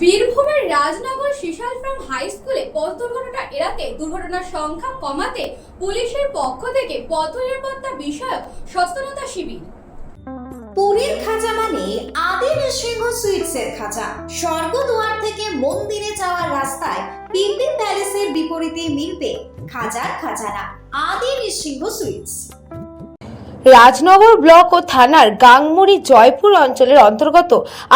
বীরভূমের Rajnagar শিশাল farm high স্কুলে পথ দুর্ঘটনা এড়াতে দুর্ঘটনার সংখ্যা কমাতে পুলিশের পক্ষ থেকে পথ নিরাপত্তা বিষয়ক সচেতনতা শিবির। পুরীর খাঁচা মানে আদির সিংহ সুইটসের খাঁচা। স্বর্গদুয়ার থেকে মন্দিরে যাওয়ার রাস্তায় পিন্ডিন প্যালেসের বিপরীতে মিলবে খাজার খাজানা আদি সিংহ সুইটস। রাজনগর ব্লক ও থানার গাংমুড়ি জয়পুর অঞ্চলের অন্তর্গত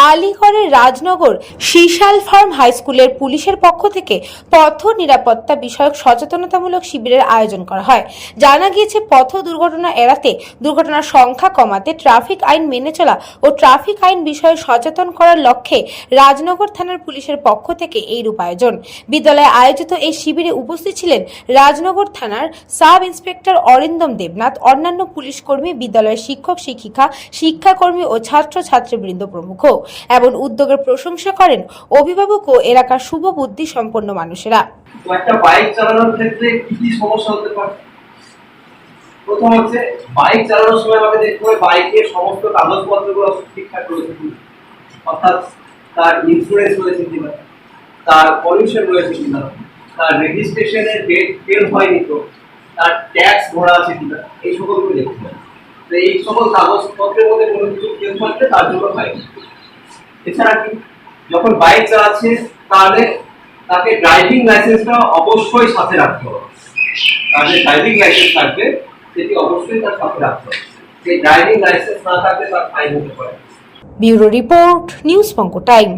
আলিগড়ের রাজনগর শিশাল ফার্ম হাই স্কুলের পুলিশের পক্ষ থেকে পথ নিরাপত্তা বিষয়ক সচেতনতামূলক শিবিরের আয়োজন করা হয়। জানা গিয়েছে, পথ দুর্ঘটনা এড়াতে দুর্ঘটনার সংখ্যা কমাতে ট্রাফিক আইন মেনে চলা ও ট্রাফিক আইন বিষয়ে সচেতন করার লক্ষ্যে রাজনগর থানার পুলিশের পক্ষ থেকে এই রূপ আয়োজন। বিদ্যালয়ে আয়োজিত এই শিবিরে উপস্থিত ছিলেন রাজনগর থানার সাব ইন্সপেক্টর অরিন্দম দেবনাথ, অন্যান্য পুলিশ কর্মী, বিদ্যালয়ের শিক্ষক, শিক্ষিকা, শিক্ষাকর্মী ও ছাত্র ছাত্রীবৃন্দ প্রমুখ এবং উদ্যোগের প্রশংসা করেন অভিভাবক ও এলাকার শুভ বুদ্ধি সম্পন্ন মানুষেরা। একটা বাইক চালানোর ক্ষেত্রে কি কি সমস্যা হতে পারে? প্রথম হচ্ছে, বাইক চালানোর সময় আমাকে দেখতে হবে বাইকের সমস্ত ঠিকঠাক রয়েছে অর্থাৎ তার ইন্স্যুরেন্স রয়েছে কিনা, তার পলিউশন রয়েছে কিনা, তার রেজিস্ট্রেশনের ডেট ফেল হয়নি তো, তার ট্যাক্স ভরা আছে কিনা, এই সকলগুলো দেখতে হবে। এই সকল কাগজপত্রের মধ্যে কোনো কিছু ফেল থাকলে তার জন্য ফাইন এছাড়া কি? যখন বাইক চালাচ্ছে, তাহলে তাকে ড্রাইভিং লাইসেন্সটা অবশ্যই সাথে রাখতে হবে। যে ড্রাইভিং লাইসেন্স থাকবে, সেটি অবশ্যই তার সাথে রাখতে হবে। সেই ড্রাইভিং লাইসেন্স না থাকলে তার ফাইন হতে পারে ব্যুরো রিপোর্ট, নিউজ পঙ্ক টাইম।